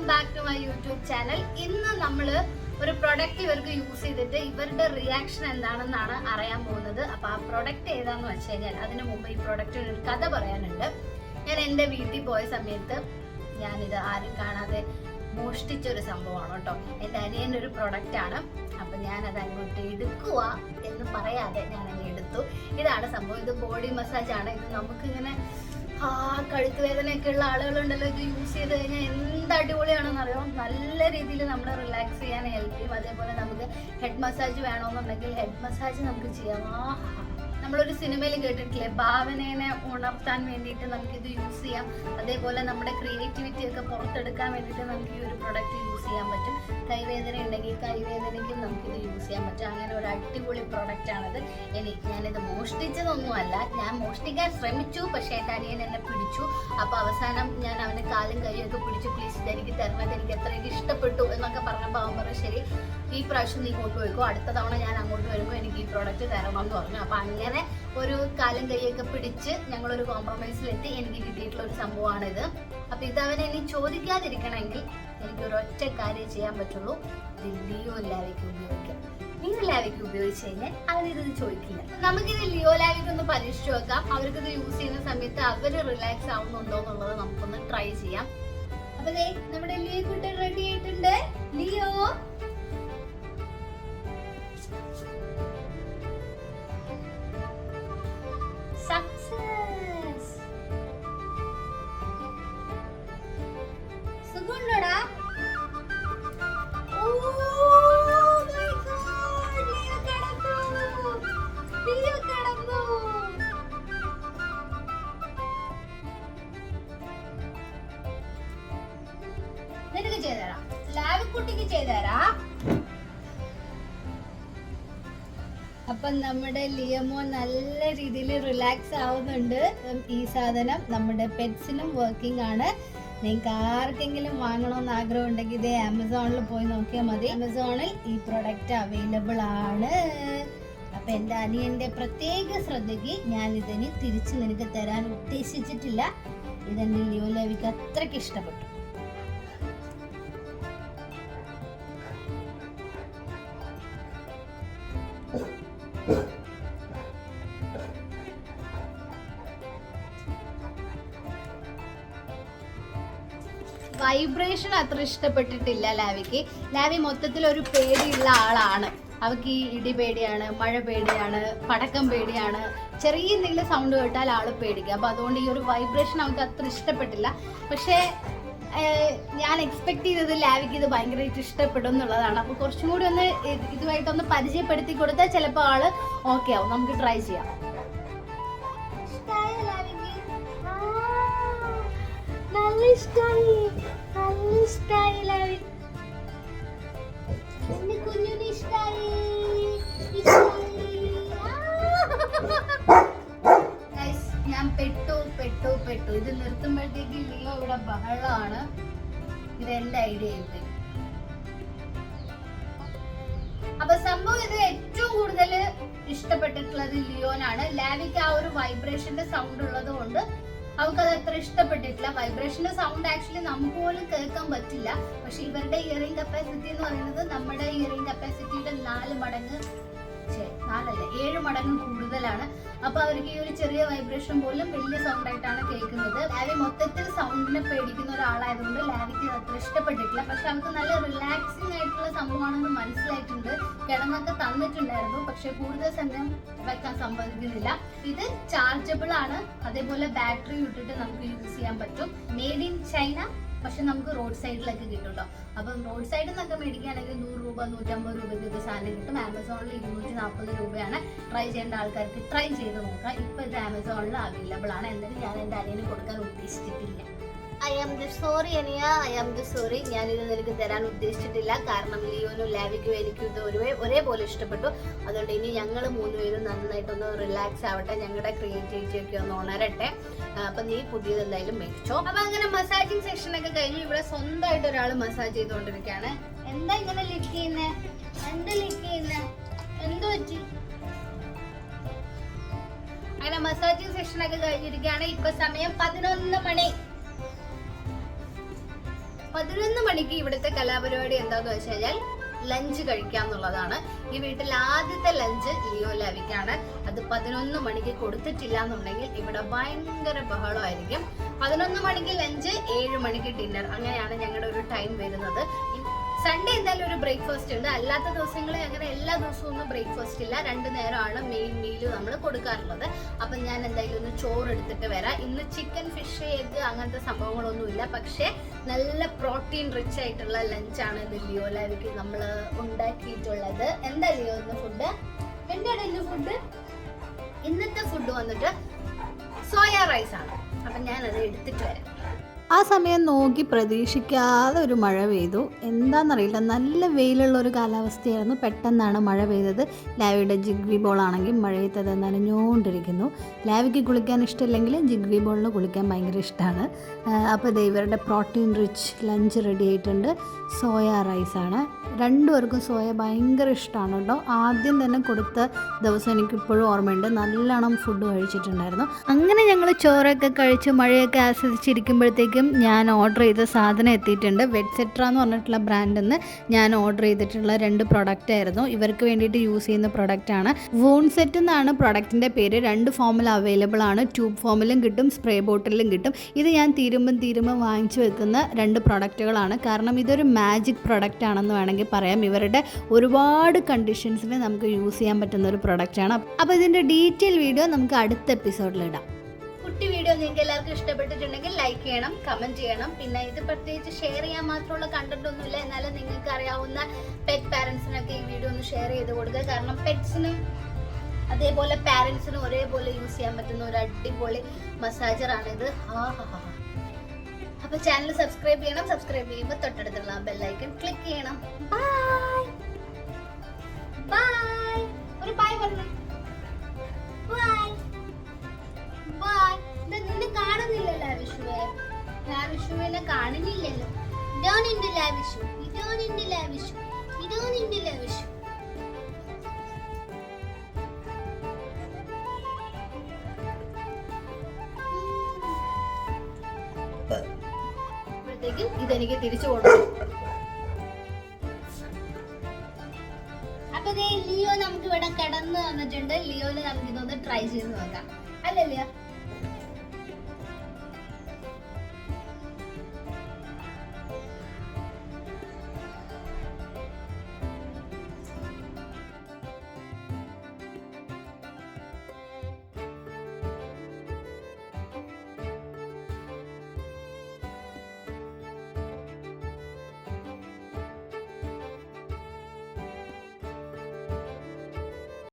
Welcome back to my YouTube channel ഇന്ന് നമ്മൾ ഒരു പ്രൊഡക്റ്റ് ഇവർക്ക് യൂസ് ചെയ്തിട്ട് ഇവരുടെ റിയാക്ഷൻ എന്താണെന്നാണ് അറിയാൻ പോകുന്നത്. അപ്പൊ ആ പ്രൊഡക്റ്റ് ഏതാന്ന് വെച്ച് കഴിഞ്ഞാൽ അതിനു മുമ്പ് ഈ പ്രൊഡക്റ്റിന് ഒരു കഥ പറയാനുണ്ട്. ഞാൻ എന്റെ വീട്ടിൽ പോയ സമയത്ത് ഞാനിത് ആരും കാണാതെ മോഷ്ടിച്ച ഒരു സംഭവമാണ് കേട്ടോ. എന്റെ അനിയന്റെ ഒരു പ്രൊഡക്റ്റ് ആണ്. അപ്പൊ ഞാൻ അത് അങ്ങോട്ട് എടുക്കുക എന്ന് പറയാതെ ഞാൻ അങ്ങ് എടുത്തു. ഇതാണ് സംഭവം. ഇത് ബോഡി മസാജ് ആണ്. ഇത് നമുക്കിങ്ങനെ ആ കഴുത്ത് വേദനയൊക്കെ ഉള്ള ആളുകളുണ്ടല്ലോ ഇത് യൂസ് ചെയ്ത് കഴിഞ്ഞാൽ എന്ത് അടിപൊളിയാണെന്ന് അറിയാം നല്ല രീതിയിൽ നമ്മൾ റിലാക്സ് ചെയ്യാൻ ഹെൽപ്പ് ചെയ്യും അതേപോലെ നമുക്ക് ഹെഡ് മസാജ് വേണമെന്നുണ്ടെങ്കിൽ ഹെഡ് മസാജ് നമുക്ക് ചെയ്യാം. ആഹാ നമ്മളൊരു സിനിമയിൽ കേട്ടിട്ടില്ലേ? ഭാവനേനെ ഉണർത്താൻ വേണ്ടിയിട്ട് നമുക്കിത് യൂസ് ചെയ്യാം. അതേപോലെ നമ്മുടെ ക്രിയേറ്റിവിറ്റി ഒക്കെ പുറത്തെടുക്കാൻ വേണ്ടിയിട്ട് നമുക്ക് ഈ ഒരു പ്രൊഡക്റ്റ് യൂസ് ചെയ്യാൻ പറ്റും. കൈവേദന ഉണ്ടെങ്കിൽ കൈവേദനയ്ക്കും നമുക്കിത് യൂസ് ചെയ്യാൻ പറ്റും. അങ്ങനെ ഒരു അടിപൊളി പ്രൊഡക്റ്റാണിത് എനിക്ക് ഞാനിത് മോഷ്ടിച്ചതൊന്നുമല്ല. ഞാൻ മോഷ്ടിക്കാൻ ശ്രമിച്ചു പക്ഷേ എന്റെ അനിയൻ എന്നെ പിടിച്ചു. അപ്പോൾ അവസാനം ഞാൻ അവന്റെ കാലും കൈയൊക്കെ പിടിച്ചു പ്ലീസ് ഇതെനിക്ക് പറഞ്ഞപ്പോൾ അവൻ പറഞ്ഞു ശരി ഈ പ്രാവശ്യം നീ കൊണ്ടുപോയിക്കോ അടുത്ത തവണ ഞാൻ അങ്ങോട്ട് വരുമ്പോൾ എനിക്ക് ഈ പ്രോഡക്റ്റ് തരണം എന്ന് പറഞ്ഞു. അപ്പം അങ്ങനെ ഒരു കാലും കൈയൊക്കെ പിടിച്ച് ഞങ്ങളൊരു കോംപ്രമൈസിലെത്തി എനിക്ക് കിട്ടിയിട്ടുള്ള ഒരു സംഭവമാണിത്. അപ്പം ഇത് അവനെ ഇനി ചോദിക്കാതിരിക്കണമെങ്കിൽ എനിക്ക് ഒരു ഒറ്റ കാര്യം ചെയ്യാൻ പറ്റുള്ളൂ. ലിയോ ലാവിക്ക് ഉപയോഗിക്കാം. നിങ്ങൾ ലാവിക്ക് ഉപയോഗിച്ച് കഴിഞ്ഞാൽ അവരിത് ചോദിക്കില്ല. നമുക്കിത് ലിയോ ലാവിക്ക് ഒന്ന് പരീക്ഷിച്ച് നോക്കാം. അവർക്കിത് യൂസ് ചെയ്യുന്ന സമയത്ത് അവർ റിലാക്സ് ആവുന്നുണ്ടോ എന്നുള്ളത് നമുക്കൊന്ന് ട്രൈ ചെയ്യാം. അപ്പൊ നമ്മുടെ ലിയോ ചെയ്തുതരാം ലാവിക്കുട്ടിക്ക് ചെയ്തുതരാം അപ്പൊ നമ്മുടെ ലിയമോ നല്ല രീതിയിൽ റിലാക്സ് ആവുന്നുണ്ട്. ഈ സാധനം നമ്മുടെ പെറ്റ്സിനും വർക്കിംഗ് ആണ്. നിങ്ങൾക്ക് ആർക്കെങ്കിലും വാങ്ങണമെന്ന് ആഗ്രഹം ഉണ്ടെങ്കിൽ ഇതേ ആമസോണിൽ പോയി നോക്കിയാൽ മതി. ആമസോണിൽ ഈ പ്രൊഡക്റ്റ് അവൈലബിൾ ആണ്. അപ്പൊ എന്റെ അനിയന്റെ പ്രത്യേക ശ്രദ്ധയ്ക്ക് ഞാൻ ഇതിന് തിരിച്ചു നിനക്ക് തരാൻ ഉദ്ദേശിച്ചിട്ടില്ല. ഇതെന്റെ ലിയോ ലവിക്ക് അത്രയ്ക്ക് ഇഷ്ടപ്പെട്ടു. വൈബ്രേഷൻ അത്ര ഇഷ്ടപ്പെട്ടിട്ടില്ല ലാവിക്ക്. ലാവി മൊത്തത്തിൽ ഒരു പേടിയുള്ള ആളാണ്. അവൾക്ക് ഈ ഇടി പേടിയാണ് മഴ പേടിയാണ് പടക്കം പേടിയാണ്. ചെറിയ എന്തെങ്കിലും സൗണ്ട് കേട്ടാൽ ആൾ പേടിക്കുക അപ്പൊ അതുകൊണ്ട് ഈ ഒരു വൈബ്രേഷൻ അവൾക്ക് അത്ര ഇഷ്ടപ്പെട്ടില്ല. പക്ഷേ ഞാൻ എക്സ്പെക്ട് ചെയ്തത് ലാവിക്ക് ഇത് ഭയങ്കരമായിട്ട് ഇഷ്ടപ്പെടും എന്നുള്ളതാണ്. അപ്പൊ കുറച്ചും കൂടി ഒന്ന് ഇതുമായിട്ട് ഒന്ന് പരിചയപ്പെടുത്തി കൊടുത്താൽ ചിലപ്പോൾ ആൾ ഓക്കെ ആവും. നമുക്ക് ട്രൈ ചെയ്യാം. ലാവിക്ക്? നല്ല ഇഷ്ടായി. നല്ല ഇഷ്ടായി ലാവി എന്റെ കുഞ്ഞിന് പെട്ടു ഇത് നിർത്തുമ്പോഴത്തേക്ക് ലിയോ ഇവിടെ ബഹളമാണ് ഇത് എന്റെ ഐഡിയ ഇത്. അപ്പൊ സംഭവം ഇത് ഏറ്റവും കൂടുതൽ ഇഷ്ടപ്പെട്ടിട്ടുള്ളത് ലിയോനാണ്. ലാവിക്ക് ആ ഒരു വൈബ്രേഷന്റെ സൗണ്ട് ഉള്ളത് കൊണ്ട് അവൾക്ക് അത് അത്ര ഇഷ്ടപ്പെട്ടിട്ടില്ല. വൈബ്രേഷന്റെ സൗണ്ട് ആക്ച്വലി നമുക്ക് പോലും കേൾക്കാൻ പറ്റില്ല. പക്ഷെ ഇവരുടെ ഇയറിംഗ് കപ്പാസിറ്റി എന്ന് പറയുന്നത് നമ്മുടെ ഇയറിംഗ് കപ്പാസിറ്റിയുടെ നാല് മടങ്ങ് നാലല്ല ഏഴ് മടങ്ങ് കൂടുതലാണ്. അപ്പൊ അവർക്ക് ഈ ഒരു ചെറിയ വൈബ്രേഷൻ പോലും വലിയ സൗണ്ട് ആയിട്ടാണ് കേൾക്കുന്നത്. ലാവി മൊത്തത്തിൽ സൗണ്ടിനെ പേടിക്കുന്ന ഒരാളായതുകൊണ്ട് ലാവിക്ക് അത്ര ഇഷ്ടപ്പെട്ടിട്ടില്ല. പക്ഷെ അവർക്ക് നല്ല റിലാക്സിങ് ആയിട്ടുള്ള സംഭവമാണെന്ന് മനസ്സിലായിട്ടുണ്ട്. കിടന്നൊക്കെ തന്നിട്ടുണ്ടായിരുന്നു. പക്ഷെ കൂടുതൽ സമയം വെക്കാൻ സമ്മതിക്കുന്നില്ല. ഇത് ചാർജബിൾ ആണ്. അതേപോലെ ബാറ്ററി ഇട്ടിട്ട് നമുക്ക് യൂസ് ചെയ്യാൻ പറ്റും. മെയ്ഡ് ഇൻ ചൈന പക്ഷെ നമുക്ക് റോഡ് സൈഡിലൊക്കെ കിട്ടും കേട്ടോ അപ്പം റോഡ് സൈഡിൽ നിന്നൊക്കെ മേടിക്കുകയാണെങ്കിൽ നൂറ് രൂപ നൂറ്റമ്പത് രൂപ സാധനം കിട്ടും. ആമസോണിൽ ഇരുന്നൂറ്റി നാൽപ്പത് രൂപയാണ് ട്രൈ ചെയ്യേണ്ട ആൾക്കാർക്ക് ട്രൈ ചെയ്ത് നോക്കാം. ഇപ്പൊ ഇത് ആമസോണിൽ അവൈലബിൾ ആണ്. എന്നാലും ഞാൻ എന്റെ അനിയന് കൊടുക്കാൻ ഉദ്ദേശിച്ചിട്ടില്ല. ഐ ആം ഗു സോറി അനിയ. ഐ ആം ഗു സോറി ഞാനിത് നിനക്ക് തരാൻ ഉദ്ദേശിച്ചിട്ടില്ല. കാരണം ലിയോനും ലാവിക്കും എനിക്കും ഇത് ഒരേ ഒരേപോലെ ഇഷ്ടപ്പെട്ടു. അതുകൊണ്ട് ഇനി ഞങ്ങൾ മൂന്നുപേരും നന്നായിട്ടൊന്ന് റിലാക്സ് ആവട്ടെ. ഞങ്ങളുടെ ക്രിയേറ്റിവിറ്റി ഒക്കെ ഒന്ന് ഉണരട്ടെ. അപ്പം നീ പുതിയത് എന്തായാലും മേടിച്ചോ. അപ്പൊ അങ്ങനെ മസാജിങ് സെക്ഷനൊക്കെ കഴിഞ്ഞു. ഇവിടെ സ്വന്തമായിട്ട് ഒരാൾ മസാജ് ചെയ്തുകൊണ്ടിരിക്കുകയാണ്. എന്താ ഇങ്ങനെ ലിക്ക് ചെയ്യുന്നേ? എന്താ ലിക്ക് ചെയ്യുന്നേ? എന്ത് പറ്റി? അങ്ങനെ മസാജിങ് സെഷൻ ഒക്കെ കഴിഞ്ഞിരിക്കുകയാണ്. ഇപ്പൊ സമയം പതിനൊന്ന് മണി. പതിനൊന്ന് മണിക്ക് ഇവിടുത്തെ കലാപരിപാടി എന്താന്ന് വെച്ച് കഴിഞ്ഞാൽ ലഞ്ച് കഴിക്കാന്നുള്ളതാണ് ഈ വീട്ടിൽ ആദ്യത്തെ ലഞ്ച് ലിയോ ലാവിക്കാണ്. അത് പതിനൊന്ന് മണിക്ക് കൊടുത്തിട്ടില്ല എന്നുണ്ടെങ്കിൽ ഇവിടെ ഭയങ്കര ബഹളമായിരിക്കും. പതിനൊന്ന് മണിക്ക് ലഞ്ച് ഏഴ് മണിക്ക് ഡിന്നർ അങ്ങനെയാണ് ഞങ്ങളുടെ ഒരു ടൈം വരുന്നത്. സൺഡേ എന്തായാലും ഒരു ബ്രേക്ക്ഫാസ്റ്റ് ഉണ്ട്. അല്ലാത്ത ദിവസങ്ങളിൽ അങ്ങനെ എല്ലാ ദിവസവും ഒന്നും ബ്രേക്ക്ഫാസ്റ്റ് ഇല്ല. രണ്ട് നേരമാണ് മെയിൻ മീൽ നമ്മൾ കൊടുക്കാറുള്ളത്. അപ്പം ഞാൻ എന്തായാലും ഒന്ന് ചോറ് എടുത്തിട്ട് വരാം. ഇന്ന് ചിക്കൻ ഫിഷ് എഗ് അങ്ങനത്തെ സംഭവങ്ങളൊന്നും ഇല്ല. പക്ഷേ നല്ല പ്രോട്ടീൻ റിച്ച് ആയിട്ടുള്ള ലഞ്ചാണ് ഇത് ലിയോ ലാവിക്ക് നമ്മൾ ഉണ്ടാക്കിയിട്ടുള്ളത്. എന്താ ലിയോ ഇന്ന് ഫുഡ് എന്താണ് ഇന്ന് ഫുഡ് ഇന്നത്തെ ഫുഡ് വന്നിട്ട് സോയാ റൈസ് ആണ്. അപ്പം ഞാനത് എടുത്തിട്ട് വരാം. ആ സമയം നോക്കി പ്രതീക്ഷിക്കാതെ ഒരു മഴ പെയ്തു. എന്താണെന്നറിയില്ല നല്ല വെയിലുള്ള ഒരു കാലാവസ്ഥയായിരുന്നു. പെട്ടെന്നാണ് മഴ പെയ്തത്. ലാവിയുടെ ജിഗ്വി ബോളാണെങ്കിൽ അത് നനഞ്ഞുകൊണ്ടിരിക്കുന്നു. ലാവിക്ക് കുളിക്കാൻ ഇഷ്ടമില്ലെങ്കിൽ ജിഗ്വി ബോളിന് കുളിക്കാൻ ഭയങ്കര ഇഷ്ടമാണ്. അപ്പോൾ ഇവരുടെ പ്രോട്ടീൻ റിച്ച് ലഞ്ച് റെഡി ആയിട്ടുണ്ട്. സോയ റൈസാണ് രണ്ടുപേർക്കും സോയ ഭയങ്കര ഇഷ്ടമാണ് കേട്ടോ. ആദ്യം തന്നെ കൊടുത്ത ദിവസം എനിക്കിപ്പോഴും ഓർമ്മയുണ്ട്. നല്ലോണം ഫുഡ് കഴിച്ചിട്ടുണ്ടായിരുന്നു. അങ്ങനെ ഞങ്ങൾ ചോറൊക്കെ കഴിച്ച് മഴയൊക്കെ ആസ്വദിച്ചിരിക്കുമ്പോഴത്തേക്കും ഞാൻ ഓർഡർ ചെയ്ത സാധനം എത്തിയിട്ടുണ്ട്. വെഡ്സെട്ര എന്ന് പറഞ്ഞിട്ടുള്ള ബ്രാൻഡിൽ നിന്ന് ഞാൻ ഓർഡർ ചെയ്തിട്ടുള്ള രണ്ട് പ്രൊഡക്റ്റ് ആയിരുന്നു. ഇവർക്ക് വേണ്ടിയിട്ട് യൂസ് ചെയ്യുന്ന പ്രൊഡക്റ്റ് ആണ്. വൂൺ സെറ്റ് എന്നാണ് പ്രൊഡക്റ്റിന്റെ പേര്. രണ്ട് ഫോമിൽ അവൈലബിൾ ആണ്. ട്യൂബ് ഫോമിലും കിട്ടും സ്പ്രേ ബോട്ടിലും കിട്ടും. ഇത് ഞാൻ തീരുമ്പം തീരുമ്പം വാങ്ങിച്ചു വെക്കുന്ന രണ്ട് പ്രൊഡക്റ്റുകളാണ് കാരണം ഇതൊരു മാജിക് പ്രൊഡക്റ്റ് ആണെന്ന് വേണമെങ്കിൽ പറയാം. ഇവരുടെ ഒരുപാട് കണ്ടീഷൻസിന് നമുക്ക് യൂസ് ചെയ്യാൻ പറ്റുന്ന ഒരു പ്രൊഡക്റ്റാണ് അപ്പോൾ ഇതിന്റെ ഡീറ്റെയിൽ വീഡിയോ നമുക്ക് അടുത്ത കുട്ടി വീഡിയോ നിങ്ങൾക്ക് എല്ലാവർക്കും ഇഷ്ടപ്പെട്ടിട്ടുണ്ടെങ്കിൽ ലൈക്ക് ചെയ്യണം കമന്റ് ചെയ്യണം. പിന്നെ ഇത് പ്രത്യേകിച്ച് ഷെയർ ചെയ്യാൻ മാത്രമുള്ള കണ്ടന്റ് ഒന്നുമില്ല. എന്നാലും നിങ്ങൾക്ക് അറിയാവുന്ന പെറ്റ് പാരൻസിനൊക്കെ ഈ വീഡിയോ ഒന്ന് ഷെയർ ചെയ്ത് കൊടുക്കുക. കാരണം പെറ്റ്സിനും അതേപോലെ പാരൻസിനും ഒരേപോലെ യൂസ് ചെയ്യാൻ പറ്റുന്ന ഒരു അടിപൊളി മസാജറാണിത് ഹാ അപ്പൊ ചാനൽ സബ്സ്ക്രൈബ് ചെയ്യണം. സബ്സ്ക്രൈബ് ചെയ്യുമ്പോൾ തൊട്ടടുത്തുള്ള ബെല്ലൈക്കൺ ക്ലിക്ക് ചെയ്യണം. ബൈ അപ്പോഴത്തേക്കും ഇതെനിക്ക് തിരിച്ചു കൊടുക്കും അപ്പൊ ലിയോ നമുക്ക് ഇവിടെ കിടന്ന് വന്നിട്ടുണ്ട്. ലിയോന് നമുക്ക് ഇതൊന്ന് ട്രൈ ചെയ്ത് നോക്കാം. അല്ലേ ലിയോ?